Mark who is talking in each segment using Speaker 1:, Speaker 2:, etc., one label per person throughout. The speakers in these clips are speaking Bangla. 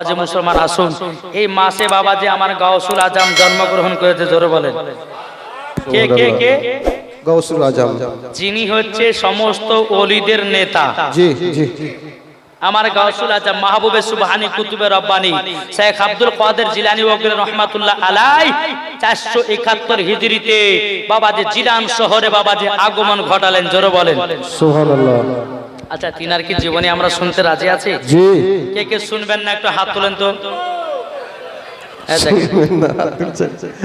Speaker 1: যে মুসলমান আসুন। এই মাসে বাবা যে আমার গাউসুল আজম জন্মগ্রহণ করেছে জোরে বলেন। কে কে কে?
Speaker 2: গৌসুল আজম।
Speaker 1: যিনি হচ্ছে সমস্ত অলিদের নেতা।
Speaker 2: জি জি।
Speaker 1: আমার গাউসুল আজম মাহবুবে সুবহানি কুতুবে রব্বানি শেখ আব্দুল কাদের জিলানি ওগরে রহমাতুল্লাহ আলাই চারশো একাত্তর হিজরিতে বাবা যে জিলান শহরে বাবা যে আগমন ঘটালেন জোরে বলেন।
Speaker 2: সুবহানাল্লাহ।
Speaker 1: আচ্ছা তিনার কি জীবনে আমরা শুনতে রাজি আছি?
Speaker 2: জি।
Speaker 1: কে কে শুনবেন না একটু হাত তোলেন তো।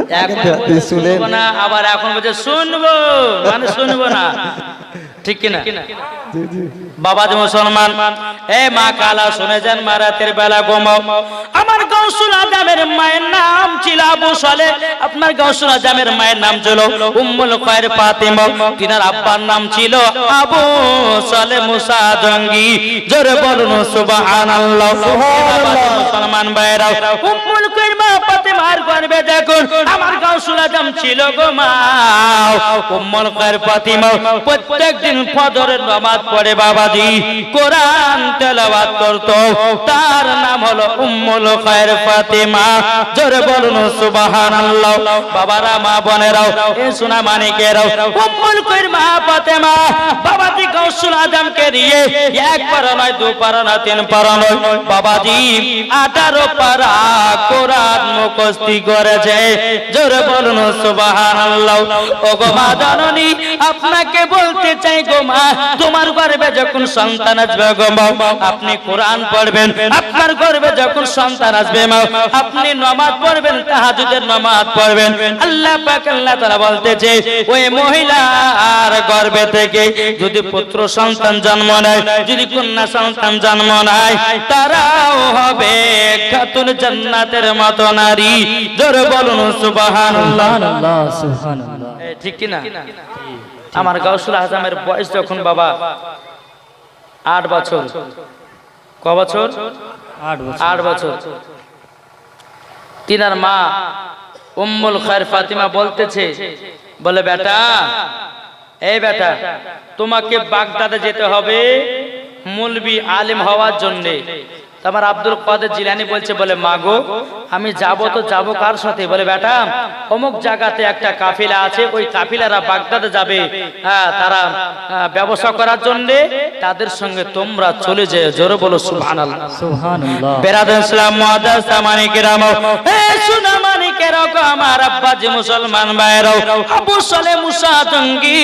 Speaker 1: হ্যাঁ, আবার এখন বলছে শুনব। মানে শুনব না। ঠিক কিনা? বাবা যে মুসলমান, এ মা কালা শুনে মা রাতের বেলা ঘুমাও আমার গৌসুল আজমের মায়ের নাম ছিল আবু সালে, আপনার গৌসুল আজমের মায়ের নাম ছিল উম্মুল খয়ের ফাতিমা। তিনার আব্বার নাম ছিল আবু সালে মুসা জঙ্গি। জোরে বলুন, সুবহানাল্লাহ। মুসলমান ভাইরাও উম্মুল খয়ের মা ফাতিমার গর্ভে দেখুন, আমার গৌসুল আজম ছিল গো মা। উম্মুল খয়ের ফাতিমা, প্রত্যেকদিন ফজরের নামাজ পড়ে বাবাজি, কোরআন তেলাওয়াত করত। তার নাম হলো উম্মুল খায়ের ফাতিমা। জোরে বলুন, সুবহানাল্লাহ। বাবারা, মা বোনেরাও, এ সোনা মানিকেরাও, উম্মুল খায়ের মা ফাতিমা, বাবাজি গৌসুল আজমকে নিয়ে এক পারা নয়, দু পারা নয়, তিন পারা নয়, বাবাজি আঠারো পারা কোরআন মুখস্থি করেছে। জোরে বলুন, সুবহানাল্লাহ। ও গো মা জননী, আপনাকে বলতে চাই গো মা, তোমার গর্ভে যখন সন্তান আসবে আপনি কোরআন পড়বেন আপনার গর্বে যখন সন্তান আসবে আপনি নমাজ পড়বেন তাহাজ্জুদের নমাজ পড়বেন। আল্লাহ পাক আল্লাহ তাআলা বলতেছে ওই মহিলার গর্ভে থেকে যদি পুত্র সন্তান জন্ম নেয় যদি কন্যা সন্তান জন্ম নেয় তারাও হবে খাতুন জান্নাতের মতো নারী। জোরে বলুন সুবহানাল্লাহ।
Speaker 3: সুবহানাল্লাহ
Speaker 1: ঠিক কিনা? আমার গাউসুল আজমের বয়স যখন বাবা আট বছর। ক বছর।
Speaker 3: আট বছর।
Speaker 1: তিনার মা উম্মুল খায়ের ফাতিমা বলতেছে বলে বেটা এই বেটা তোমাকে বাগদাদে যেতে হবে মুলবি আলিম হওয়ার জন্যে। তো আমার আব্দুল কাদের জিলানি বলছে বলে মাগো আমি যাব তো যাব কার সাথে? বলে বেটা অমুক জায়গাতে একটা কাফিলা আছে ওই কাফিলারা বাগদাদে যাবে। হ্যাঁ তারা ব্যবসা করার জন্য তাদের সঙ্গে তোমরা চলে যায় জোরে বলো সুবহানাল্লাহ।
Speaker 3: সুবহানাল্লাহ।
Speaker 1: বেরাদুল ইসলাম মুআদ্দাস মানিকেরাম এ সোনা মানিকেরাও গো আমার আব্বা যে মুসলমান ভাইরাও আবু সালে মুসা জঙ্গি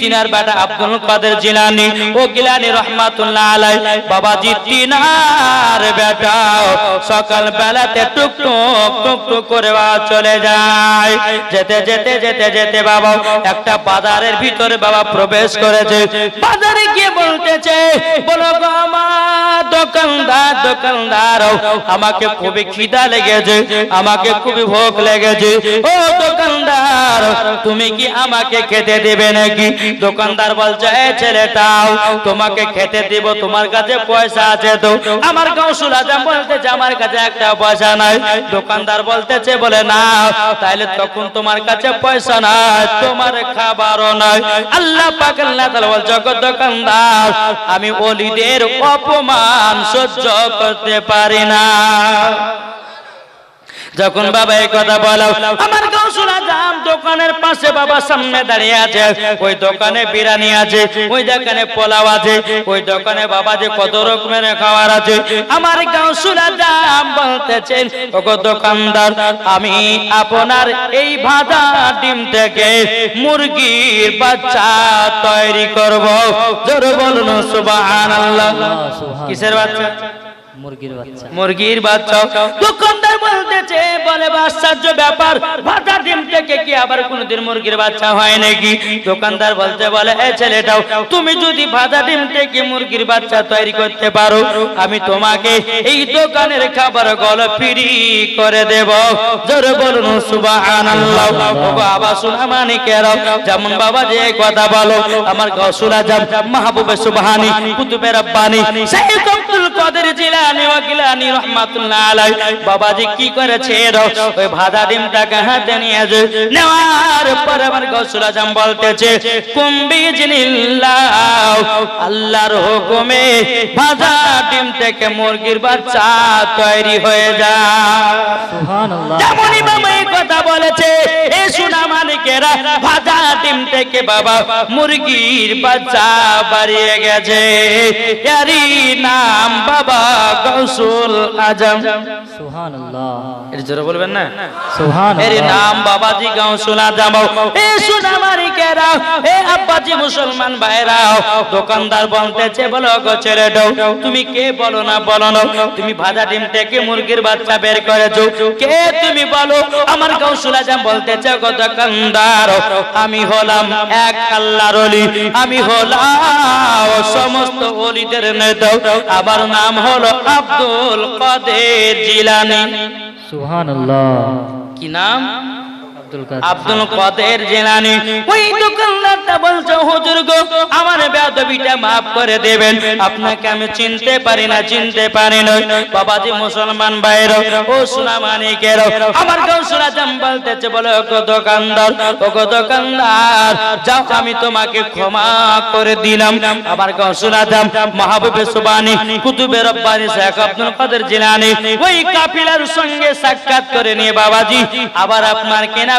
Speaker 1: তিনার বেটা আব্দুল কাদের জিলানি। ও গিলানি রহমাতুল্লাহ আলাই বাবাজি তিনার বেটা সকাল বেলাতে টুক টুক টুক টুক করে চলে যায়। যেতে যেতে যেতে যেতে বাবা একটা বাজারের ভিতরে বাবা প্রবেশ করেছে। বাজারে গিয়ে বলতেছে, বলো আমার দোকানদার দোকানদার, আমাকে খুবই খিদা লেগেছে, আমাকে খুবই ভোগ লেগেছে। ও দোকানদার, তুমি কি আমাকে খেতে দেবে নাকি? দোকানদার বলছে ছেলেটাও, তোমাকে খেতে দিব, তোমার কাছে পয়সা আছে তো। আমার বলতেছে, আমার কাছে একটা পয়সা নাই। দোকানদার বলতেছে, বলে, না তাহলে তখন তোমার কাছে পয়সা নাই, তোমার খাবারও নাই। আল্লাহ পাক আল্লাহ বল, জগৎ দোকানদার, আমি ওলিদের অপমান সহ্য করতে পারি না। যখন বাবা এই কথা বলো আমার গৌসুল আজম দোকানের পাশে বাবা সামনে দাঁড়িয়ে আছে ওই দোকানে বিরিয়ানি আছে ওই দোকানে পোলাও আছে ওই দোকানে বাবা যে কত রকমের খাবার আছে আমার গৌসুল আজম বলতেছেন ওগো দোকানদার আমি আপনার এই ভাজা ডিম থেকে মুরগির বাচ্চা তৈরি করব। জোর বলুন সুবহানাল্লাহ। কিসের বাচ্চা?
Speaker 3: মুরগির বাচ্চা।
Speaker 1: মুরগির বাচ্চা। দোকানদার বলতেছে বলে আশ্চর্য ব্যাপার ভাজা ডিম থেকে কি আবার কোনদিন মুরগির বাচ্চা হয় নাকি? দোকানদার বলতে বলে এ ছেলেটাও তুমি যদি ভাজা ডিম থেকে মুরগির বাচ্চা তৈরি করতে পারো আমি তোমাকে এই দোকানের খাবার গল ফ্রি করে দেব। জোরে বলুন সুবহানাল্লাহ। আবা শোনা মানিকেরাও যেমন বাবা যে কথা বলো আমার গসুল আজম মাহবুবে সুবহানি কুতুবে রব্বানি সাইয়্যিদ আব্দুল কাদের জিলানি ও গিলানি রহমাতুল্লাহ আলাই বাবাজি কি করেছে ওই ভাজা ডিমটাকে হাতে নিয়ে যে নেওয়ার পর আমার গৌসুল আজম বলতেছে কুম্বি জিনিল্লাহ আল্লাহর হুকুমে ভাজা ডিম থেকে মুরগির বাচ্চা তৈরি হয়ে যায়
Speaker 3: সুবহানাল্লাহ।
Speaker 1: যেমনই বাবা এই কথা বলেছে মালিকেরা ভাজা ডিম থেকে বাবা মুরগির বাচ্চা বাড়িয়ে গেছে। এরই নাম বাবা গৌসুল আজম।
Speaker 3: সুবহানাল্লাহ।
Speaker 1: এর জোরে বলবেন না? এর নাম বাবাজি গৌসুল আজম। এ সোনা মালিকেরা এ আব্বাজি মুসলমান ভাইরাও দোকানদার বলতেছে বলো গো ছেড়ে দাও তুমি কে বলো না বলো না? তুমি ভাজা ডিম থেকে মুরগির বাচ্চা বের করেছ। কে তুমি বলো? আমার গৌসুল আজম বলতেছে গো দোকানদার আমি হলাম এক আল্লাহর ওলি আমি হলাম সমস্ত ওলিদের নেতা। আমার নাম হলো আব্দুল কাদের জিলানী।
Speaker 3: সুবহানাল্লাহ।
Speaker 1: কি নাম?
Speaker 3: আব্দুল কাদের।
Speaker 1: জিলানী, ওই দোকানদারটা বলছে, হুজুর গো, আমার maaf করে দেবেন। আপনাকে আমি চিনতে পারি না, চিনতে পারি না। বাবাজি মুসলমান ও সোনা মানিকের আমার বলে দোকানদার দোকানদার, যাও, আমি তোমাকে ক্ষমা করে দিলাম। আমার গৌসুল আজম মাহবুবে সুবানি, কুতুবে রব্বানি শেখ আব্দুল কাদের জিলানী। ওই কাফিলার সঙ্গে সাক্ষাৎ করে নিয়ে বাবাজি, আবার আপনার কেনা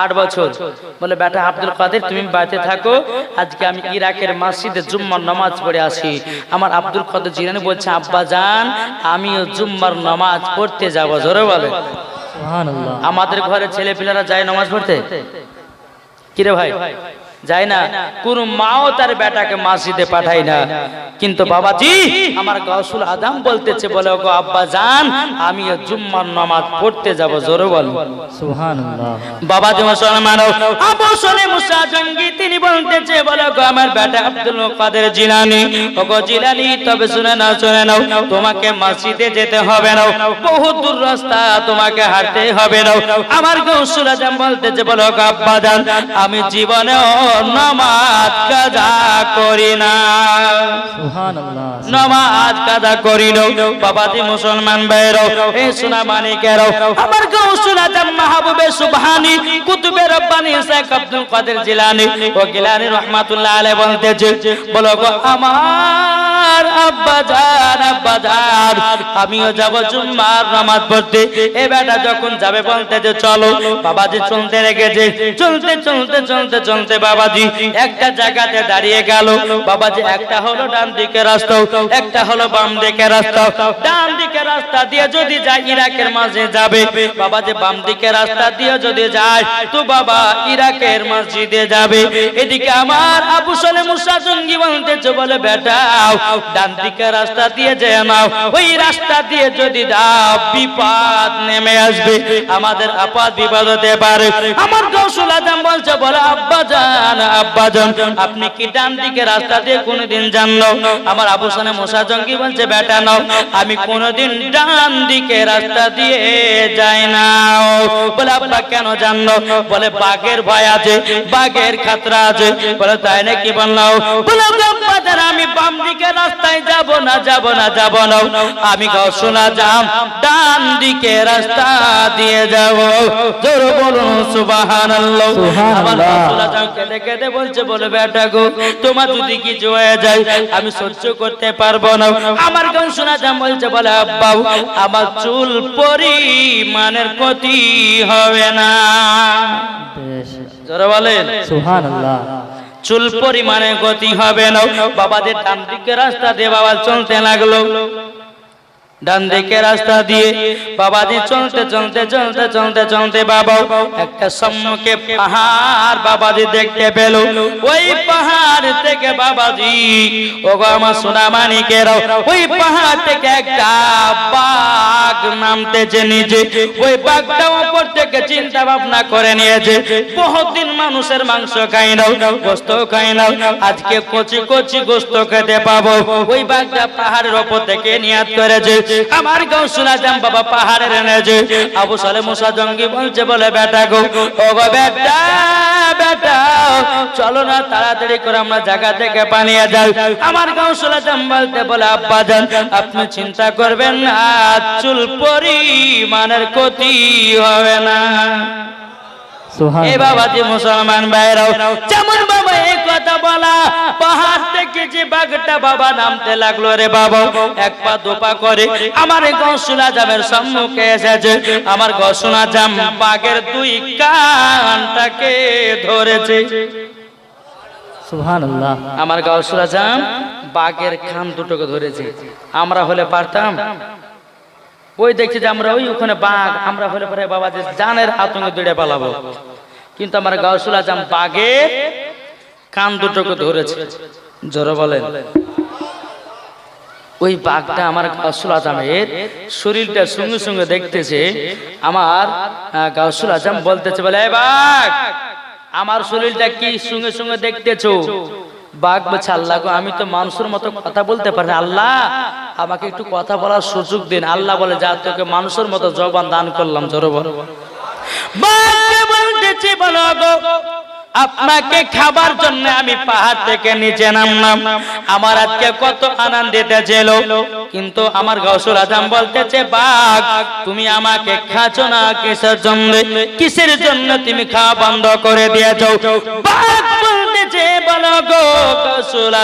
Speaker 1: আট বছর। বলে বেটা আব্দুল কাদের তুমি বাড়িতে থাকো। আজকে আমি ইরাকের মসজিদে জুম্মার নামাজ পড়ে আসি। আমার আব্দুল কাদের জিরানি বলছে আব্বা যান আমিও জুম্মার নামাজ পড়তে যাব। জোরে বলে। আমাদের ঘরে ছেলে পিলারা যায় নামাজ পড়তে? কিরে ভাই? যায় না। কোন মাও তার বেটাকে মসজিদে পাঠায় না। কিন্তু বাবাজি আমার গৌসুল আদাম বলতেছে বলে গো আব্বা জান আমি জুম্মার নামাজ পড়তে যাব জোরে বল।
Speaker 3: সুবহানাল্লাহ।
Speaker 1: বাবাজি মুসলমান আবু সলে মুসা জঙ্গি তিনি বলতেছে বলে গো আমার বেটা আব্দুল কাদের জিলানি জিলানি তবে শুনে নাও শুনে নাও তোমাকে মসজিদে যেতে হবে না। বহু দূর রাস্তা তোমাকে হাঁটতে হবে না। আমার গৌসুল আজম বলতেছে বলে গো আব্বা জান আমি জীবনে নামাজ কাজা করি না। নমাজ কাদা করিল বাবাজি মুসলমান ভাইরাও এ সোনা মানিকেরাও। আমার সোনা জাম মাহবুবে সুবহানি কুতুবে রব্বানি শেখ আব্দুল কাদের জিলানি। ও গিলানি রহমাতুল্লাহ আলাইহি বলতেছে বলো গো আমার আব্বা জান আব্বা জান, আমিও যাব জুম্মার নামাজ পড়তে। এ বেটা যখন যাবে বলতেছে চলো, বাবাজি চলতে রেখেছে। চলতে চলতে চলতে চলতে বাবাজি একটা জায়গাতে দাঁড়িয়ে গেল। বাবাজি, একটা হলো ডান দিকে রাস্তা, একটা হলো বাম দিকে রাস্তা। ডান দিকে রাস্তা দিয়ে যদি যায়, ইরাকের মাঝে যাবে। বাবাজি, বাম দিকে রাস্তা দিয়ে যদি যায়, তো বাবা ইরাকের মসজিদে যাবে। এদিকে আমার আবু সালে মুসা জঙ্গি বলতেছে, বলে বেটা ডান দিকে রাস্তা দিয়ে যায় নাও। ওই রাস্তা দিয়ে যদি দাও, বিপদ নেমে আসবে। আমাদের আপাত বিপদ হতে পারে। আমার গৌসুল আজম বলছে, বলে, আব্বা জান আব্বা জান, আপনি কি ডান দিকে রাস্তা দিয়ে কোনোদিন জানলো আমার আবু সানে মোসা জঙ্গি বলছে, বেটা নাও, আমি কোনোদিন ডান দিকে রাস্তা দিয়ে যাই না। বলে, আব্বা, কেন জানলো বলে, বাঘের ভয় আছে, বাঘের খাতরা আছে। বলে, তাই নাকি বললাম বলে, আব্বা জান, আমি বাম দিকে রাস্তায় যাব না যাব না যাব না। আমি গৌসুলা যাম ডান দিকে রাস্তা দিয়ে যাব। জোর বলুন সুবহানাল্লাহ। আমার কেঁদে কেঁদে বলছে বলে বেটা গো তোমার যদি কিছু হয়ে যায় আমি সহ্য করতে পারব না। আমার গান শোনা যাম বলছে বলে আব্বা আমার চুল পরিমাণের ক্ষতি হবে না। জোরে বলেন।
Speaker 3: সুবহানাল্লাহ।
Speaker 1: চুল পরিমাণে গতি হবে না। বাবাদের ডান দিকে রাস্তা দিয়ে বাবা চলতে লাগল। ডান দিকে রাস্তা দিয়ে বাবাজি চলতে চলতে চলতে চলতে চলতে বাবা একটা সম্মুখে পাহাড় বাবাজি দেখতে পেল। ওই পাহাড় থেকে বাবাজি, ওগো আমার সোনা মানিকেরাও ওই পাহাড় থেকে একটা বাঘ নামতেছে নিচে ওই বাঘটা উপর থেকে চিন্তা ভাবনা করে নিয়েছে, বহুদিন মানুষের মাংস খাই নাও, গোস্ত খাই নাও, আজকে কচি কচি গোস্ত খেতে পাবো। ওই বাঘটা পাহাড়ের ওপর থেকে নিয়াত করেছে। আমার গাঁও শোনা যাম বাবা পাহাড়ের এনেছে আবু সালে মুসা জঙ্গি বলছে বলে বেটা গো ও গো বেটা বেটা চলো না তাড়াতাড়ি করে আমরা জায়গা থেকে পালিয়ে যাই। আমার গাঁও শোনা যাম বলতে বলে আব্বা যান আপনি চিন্তা করবেন না চুল পরিমাণের ক্ষতি হবে না। এ বাবা যে মুসলমান ভাইরাও যেমন কথা বলা পাহাড় থেকে যে বাঘটা বাবা নামতে লাগল রে বাবা। এক পা দোপা করে আমার গসুলা জামের সম্মুখে এসেছে। আমার গসুলা জাম বাঘের দুই কানটাকে ধরেছে। আমার গসুলা জাম বাঘের খান দুটোকে ধরেছে। আমরা হলে পারতাম। ওই দেখছি যে আমরা ওই ওখানে বাঘ আমরা হলে পরে বাবা যে জানের আতঙ্কে দৌড়ে পালাবো। কিন্তু আমার গাউসুল আজম বাঘের কান দুটোকে ধরেছে। জোরে বলেন। ওই বাঘটা আমার গাউসুল আজমের শরীরটা সঙ্গে সঙ্গে দেখতেছে, আমার গাউসুল আজম বলতেছে, বলে বাঘ, আমার শরীরটা কি সঙ্গে সঙ্গে দেখতেছো? বাঘ বলছে, আল্লাহ গো, আমি তো মানুষের মতো কথা বলতে পারি আল্লাহ, আমাকে একটু কথা বলার সুযোগ দিন। আল্লাহ বলে, যা, তোকে মানুষের মতো জবান দান করলাম। জোরে বলো। বলতেছে, বলো আপনাকে খাবার জন্য আমি পাহাড় থেকে নিচে নামলাম। আমার আজকে কত আনন্দিত ছিল। কিন্তু আমার গসুর আজম বলতেছে, বাঘ, তুমি আমাকে খাচ্ছ না কিসের জন্য? কিসের জন্য তুমি খাওয়া বন্ধ করে দিয়েছ? বাঘ বলো গো গসুল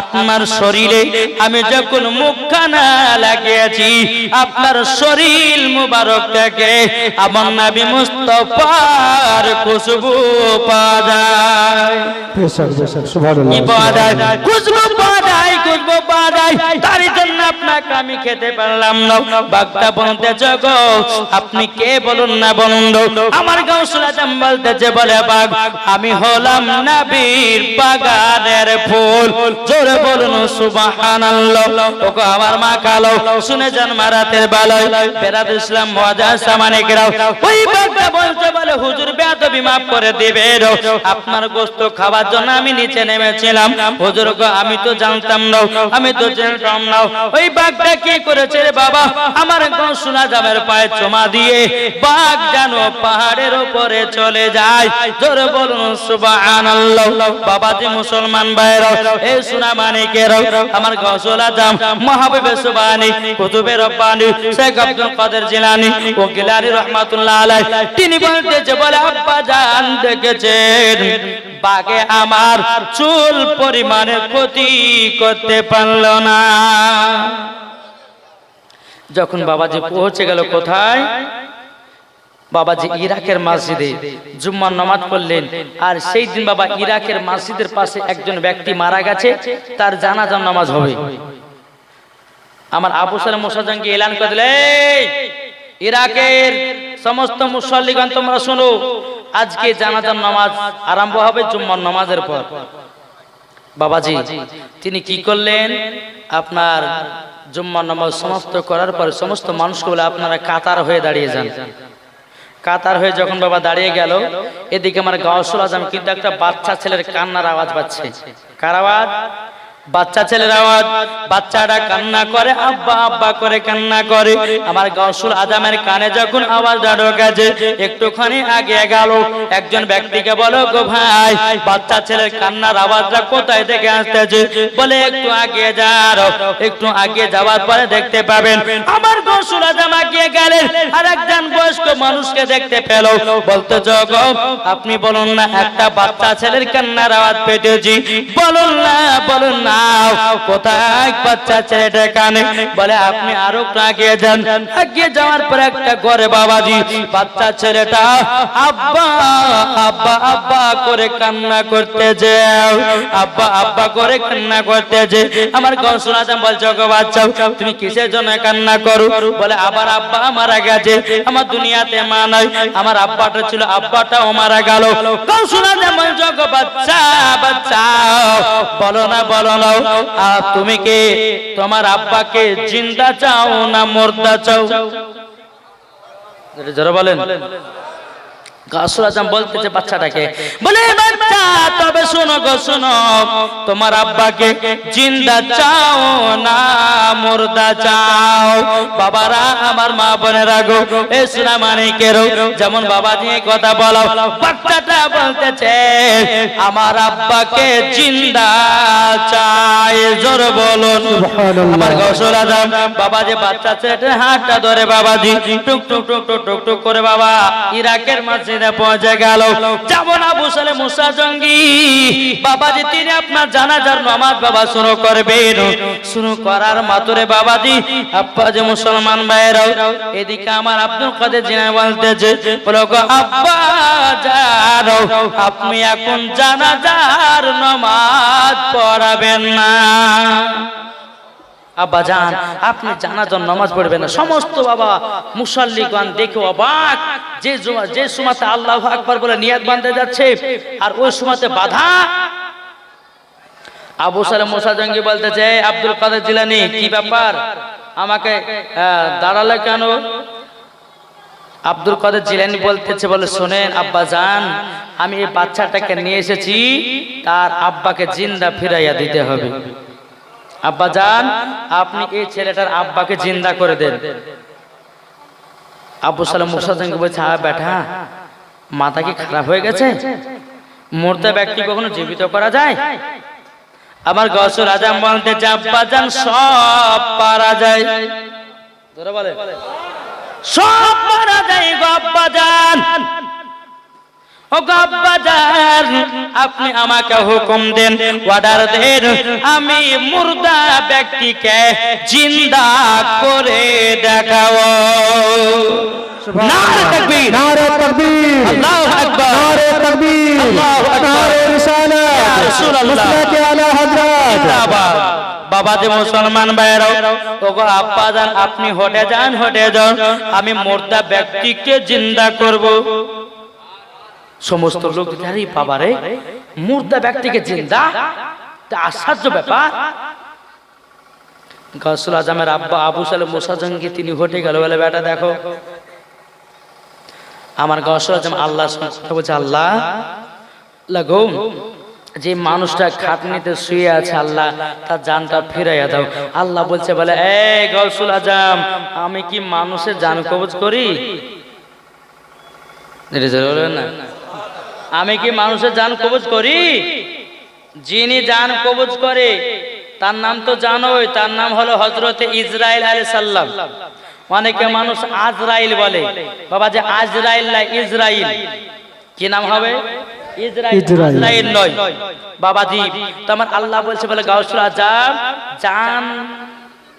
Speaker 1: আপনার শরীরে আমি যখন মুখখানা লাগিয়েছি আপনার শরীর মুবারক থেকে আমার নবী মুস্তফার খুশবু তার জন্য আপনাকে আমি খেতে পারলাম না। বাগদা বলতে জগো আপনি কে বলুন না বলুন। আমার গাঁও সুলাজাম বলতেছে বলে বাঘ আমি হলাম নবীর বাগানের ফুল। জোরে বলুন, সুবহানাল্লাহ। ওগো আমার মা কালো, শুনে যান মারাতের বালয়। বেরাদ ইসলাম মজা সামানে গেরাও ওই বাগদা বলতে বলে, হুজুর, বেয়াদবি মাফ করে দিবে আপনার গোস্ত খাওয়ার জন্য আমি নিচে নেমেছিলাম। হুজুর গো, আমি তো জানতাম না আমি তো জানতাম না ওই বাঘটা কি করেছে রে বাবা? আমার কোন শোনা জামের পায়ে চমা দিয়ে বাঘ যেন পাহাড়ের উপরে চলে যায়। জোরে বলুন, সুবহানাল্লাহ। বাবা যে মুসলমান ভাইরা এই শোনা মানিকের আমার সুবহানি, কুতুবে রব্বানি, শেখ আব্দুল কাদের জিলানী ও রহমাতুল্লাহ আলাই তিনি বলতেছে বলে, আব্বা জান দেখেছেন, বাগে আমার চুল পরিমাণে ক্ষতি করতে পারল না। যখন বাবাজি পৌঁছে গেল কোথায়? বাবাজি ইরাকের মসজিদে জুম্মার নামাজ পড়লেন। আর সেই দিন বাবা ইরাকের মসজিদের পাশে একজন ব্যক্তি মারা গেছে, তার জানাজার নামাজ হবে। আমার আবু সালেম মোসাজানকে এলান করে দিলে ইরাকের সমস্ত মুসল্লিগণ, তোমরা শোনো, আজকে জানাজার নামাজ আরম্ভ হবে জুম্মার নামাজের পর। বাবাজি, তিনি কি করলেন? আপনার জুম্মার নামাজ সমাপ্ত করার পর সমস্ত মানুষকে বলে আপনারা কাতার হয়ে দাঁড়িয়ে যান। কাতার হয়ে যখন বাবা দাঁড়িয়ে গেল, এদিকে আমার গাওসুল আজম কিন্তু একটা বাচ্চা ছেলের কান্নার আওয়াজ পাচ্ছে। কার আওয়াজ? বাচ্চা ছেলের আওয়াজ। বাচ্চাটা কান্না করে, আব্বা আব্বা করে কান্না করে। আমার গসুল আজামের কানে যখন আওয়াজটা ঢোকেছে, একটুখানি আগে গেল। একজন ব্যক্তিকে বলো, গো ভাই, বাচ্চা ছেলের কান্নার আওয়াজটা কোথায় থেকে আসতেছে? বলে, একটু আগে যাও একটু আগে যাওয়ার পরে দেখতে পাবেন। আমার গসুল আজাম আগিয়ে গেলেন, আর একজন বয়স্ক মানুষকে দেখতে পেল। বলতে জগ আপনি বলুন না, একটা বাচ্চা ছেলের কান্নার আওয়াজ পেটেছি। বলুন না বলুন না যাও, কোথায় বাচ্চা ছেলেটা কানে বলে, আপনি আরও আগিয়ে যান। আগিয়ে যাওয়ার পরে একটা ঘরে বাবাজি, বাচ্চা ছেলেটা, আব্বা আব্বা আব্বা করে কান্না করতে যাও, আব্বা আব্বা করে কান্না করতে যে। আমার গৌসুল আজম বলছে গো বাচ্চা, তুমি কিসের জন্য কান্না করো? বলে, আবার আব্বা মারা গেছে, আমার দুনিয়াতে মা নাই, আমার আব্বাটা ছিল, আব্বাটাও মারা গেল। গৌসুল আজম বলছে গো বাচ্চা বাচ্চা, বলো না বলো না। আর তুমি কে? তোমার আব্বাকে জিন্দা চাও না মর্দা চাও? যারা বলেন। গাছুল আজম বলতেছে বাচ্চাটাকে বলে বাচ্চা তবে শোনো গো শোনো তোমার আব্বাকে জিন্দা চাও না মুর্দা চাও। বাবারা আমার মা বোনেরা গো এ সোনা মানিকেরও যেমন বাবা নিয়ে কথা বলো বাচ্চাটা বলতেছে আমার আব্বাকে জিন্দা চাই জোর বলুন। আমার গৌসল আজম বাবা যে বাচ্চা ছেলেটার হাতটা ধরে বাবাজি টুক টুক টুক টুক টুক টুক করে বাবা ইরাকের বাবাজি, তিনি আপনার জানাজার নামাজ বাবা শুরু করবেন। শুরু করার মাতুরে বাবাজি, আব্বা যে মুসলমান ভাইরাও এদিকে আমার আব্দুল কাদের জিনা বলতেছে, বলো গো আব্বা আপনি এখন জানাজার নামাজ পড়াবেন না। আব্বা যান, আপনি জানাজার নামাজ পড়বেন না। সমস্ত বাবা মুসল্লিগণ দেখে অবাক। যে যে সুমাতে আল্লাহ আকবার বলে নিয়াত বাঁধতে যাচ্ছে, আর ওই সুমাতে বাধা। আবু সালে মোসা জঙ্গি বলতেছে "এই আব্দুল কাদের জিলানি, কি ব্যাপার? আমাকে দাঁড়ালে কেন? আব্দুল কাদের জিলানি বলতেছে, বলে, শোনেন আব্বা যান, আমি এই বাচ্চাটাকে নিয়ে এসেছি, তার আব্বাকে জিন্দা ফিরাইয়া দিতে হবে। আব্বা যান, আপনি এই ছেলেটার আব্বাকে জিন্দা করে দেন। আব্বু সালাম মুসা জঙ্গি বলছে হ্যাঁ বেটা, মাথা কি খারাপ হয়ে গেছে? মরতে ব্যক্তি কখনো জীবিত করা যায়? আমার গসুর আজাম বলতে আব্বা যান, সব পারা যায়। সব পারা যায় আব্বা যান। আপনি আমাকে হুকুম দেন অর্ডার দেন আমি মুর্দা ব্যক্তিকে জিন্দা করে দেখাও নারে তাকবীর।
Speaker 2: নারে তাকবীর।
Speaker 1: আল্লাহু আকবার।
Speaker 2: নারে তাকবীর।
Speaker 1: আল্লাহু আকবার।
Speaker 2: নারে রিসালাত।
Speaker 1: ইয়া রাসূলুল্লাহ।
Speaker 2: মুসলাতে আলা হযরত।
Speaker 1: জিন্দাবাদ। বাবা যে মুসলমান ভাইরাও ওগো আব্বা যান আপনি হটে যান হটে যান। আমি মুর্দা ব্যক্তিকে জিন্দা করব। সমস্ত লোক দেখে, আরে বাবা মুর্দা ব্যক্তিকে জিন্দা আশ্চর্য ব্যাপার। গাছুল আজমের আব্বা আবু সালে মুসাজঙ্গি তিনি হটে গেল বলে বেটা দেখো আমার গাছুল আজম আল্লাহ বলছে আল্লাহ লাগো যে মানুষটা খাটনিতে শুয়ে আছে আল্লাহ তার জানটা ফিরাইয়া দাও। আল্লাহ বলছে বলে এই গৌসুল আজম আমি কি মানুষের জান কবজ করি? না? আমি কি মানুষের জান কবজ করি? যিনি জান কবজ করে তার নাম তো জানোই তার নাম হলো হজরতে ইসরাইল আলী সাল্লাম অনেকে মানুষ আজরাইল বলে। বাবা যে আজরাইল না ইসরাইল কি নাম হবে? ইসরাইল নয়। বাবাজি তো আমার আল্লাহ বলছে বলে গাউসুল আজাম জান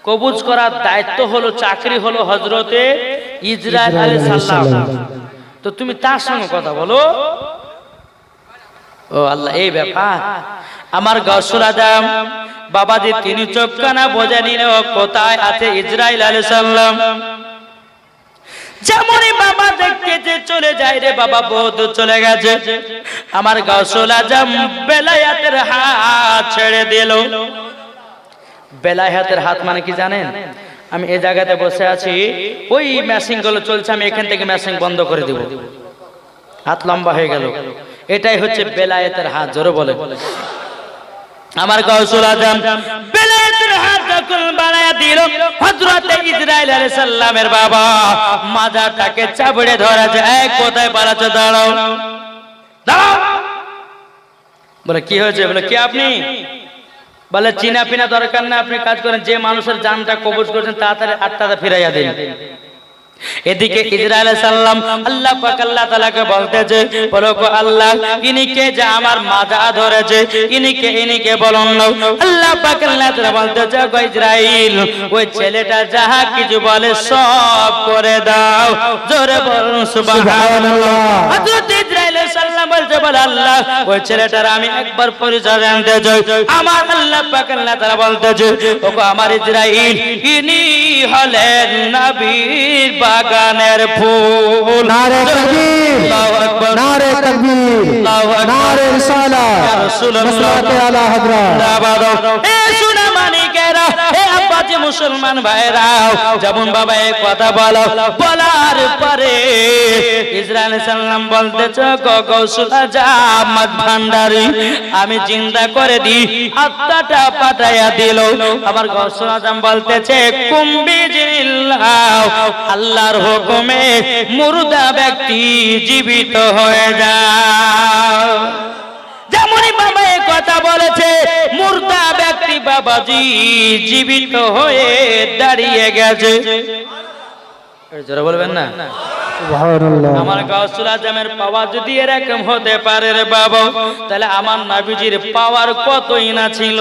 Speaker 1: কবুজ করার দায়িত্ব হলো চাকরি হলো হজরতে আলী সাল্লাম তো তুমি তার সঙ্গে কথা বলো। ও আল্লাহ, এই ব্যাপার। আমার গসুল আদম বাবাজি তিনি চোখখানা বোঝা নিল, কোথায় আছে ইসরাইল আলী সাল্লাম যেমনই বাবা দেখতে যে চলে যায় রে বাবা, বহুত চলে গেছে। আমার গসুল আজম বেলায়াতের হাত ছেড়ে দিল। বেলায়াতের হাত মানে কি জানেন? আমি এই জায়গাতে বসে আছি, ওই মেশিনগুলো চলছে, আমি এখান থেকে মেশিন বন্ধ করে দিব। হাত লম্বা হয়ে গেল। এটাই হচ্ছে বেলায়েতের হাত জোরে বলে আমার গৌসুল আজম বেলায়েতের হাত যখন বাড়ায় দিল হযরতে ইসরাইল আলাইহিস সালামের বাবা মাজাটাকে চাবড়ে ধরা যায় কোথায় পালাচ্ছ? দাঁড়াও। দাঁড়াও। বলে কি হয়েছে? বলে কি আপনি? বলে চিনা পিনা দরকার না আপনি কাজ করেন। যে মানুষের জানটা কবজ করেছেন তাড়াতাড়ি আটটাতে ফিরাইয়া দিন। এদিকে ইসরায়েল সাল্লাম আল্লাহ পাক আল্লাহ তাআলাকে বলতেছে বলো গো আল্লাহ ইনি কে যে আমার মাজা ধরেছে ইনি কে ইনি কে বলুন। আল্লাহ পাক আল্লাহ তাআলা বলতেছে গো ইসরাইল ওই ছেলেটা যাহা কিছু বলে সব করে দাও। জোরে বলুন সুবহানাল্লাহ। হযরত ইসরাইল সাল্লাম বলতে বলে আল্লাহ ওই ছেলেটার আমি একবার পরিচয় জানতে চাই। আমার আল্লাহ পাক আল্লাহ তাআলা বলতেছে ওগো আমার ইসরাইল ইনি হলেন নবীর বাগানের ফুল।
Speaker 2: নারে তকবীর
Speaker 1: আল্লাহু আকবার।
Speaker 2: নারে তকবীর
Speaker 1: আল্লাহু আকবার।
Speaker 2: নারে রিসালাত
Speaker 1: ইয়া রাসূলুল্লাহ।
Speaker 2: আলা হযরত
Speaker 1: এ সোনা মানিকেরা এ আব্বাজি মুসলমান ভাইরা যেমন বাবা কথা বলো বলার পরে ইসরায়েল সাল্লাম বলতেছে ভান্ডারি। আমি চিন্তা করে দি, আত্মাটা পাঠাইয়া দিল। আমার গৌসুল আজম বলতেছে, কুম্বি আল্লাহর হুকুমে মুর্দা ব্যক্তি জীবিত হয়ে যায় যেমনই বাবা কথা বলেছে, মুর্দা ব্যক্তি বাবাজি জীবিত হয়ে দাঁড়িয়ে গেছে। জোরে বলবেন না? আমার গাউসুল আজমের পাওয়া যদি এরকম হতে পারে রে বাবা, তাহলে আমার নাবিজির পাওয়ার কতই না ছিল?